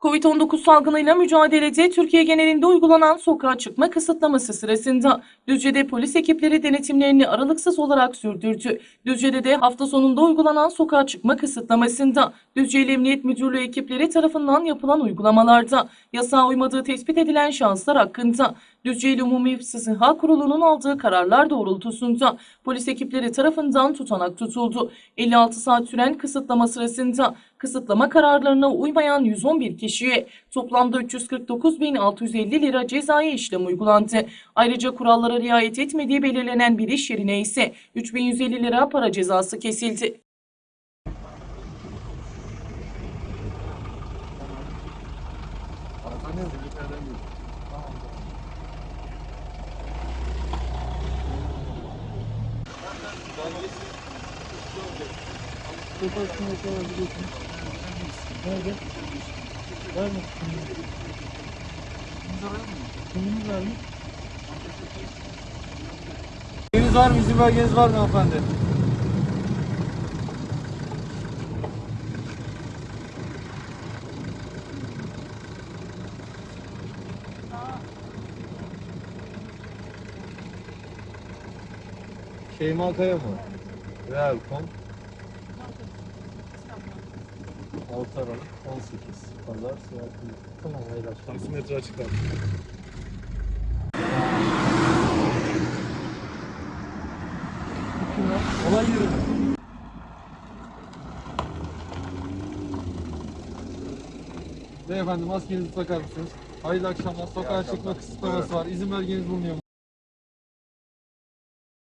Covid-19 salgınıyla mücadelede Türkiye genelinde uygulanan sokağa çıkma kısıtlaması sırasında Düzce'de polis ekipleri denetimlerini aralıksız olarak sürdürdü. Düzce'de de hafta sonunda uygulanan sokağa çıkma kısıtlamasında Düzce İl Emniyet Müdürlüğü ekipleri tarafından yapılan uygulamalarda yasağa uymadığı tespit edilen şahıslar hakkında Düzce İl Umumi Sıha Kurulu'nun aldığı kararlar doğrultusunda polis ekipleri tarafından tutanak tutuldu. 56 saat süren kısıtlama sırasında kısıtlama kararlarına uymayan 111 kişiye toplamda 349.650 lira cezai işlem uygulandı. Ayrıca kurallara riayet etmediği belirlenen bir iş yerine ise 3150 lira para cezası kesildi. Nerede? Var mı? Kiminiz var mı? Belgeniz var mı? İzin belgeniz var mı hanımefendi? Şeyma Kaya mı? Realcom 6 Aralık 18 Pazar saat 1. Tamam hayırlı akşamlar. Taksimetre açık abi. Olay yeri. Beyefendi maskenizi takar mısınız? Hayırlı akşamlar. Sokağa çıkma kısıtlaması var. İzin belgeniz bulunuyor mu?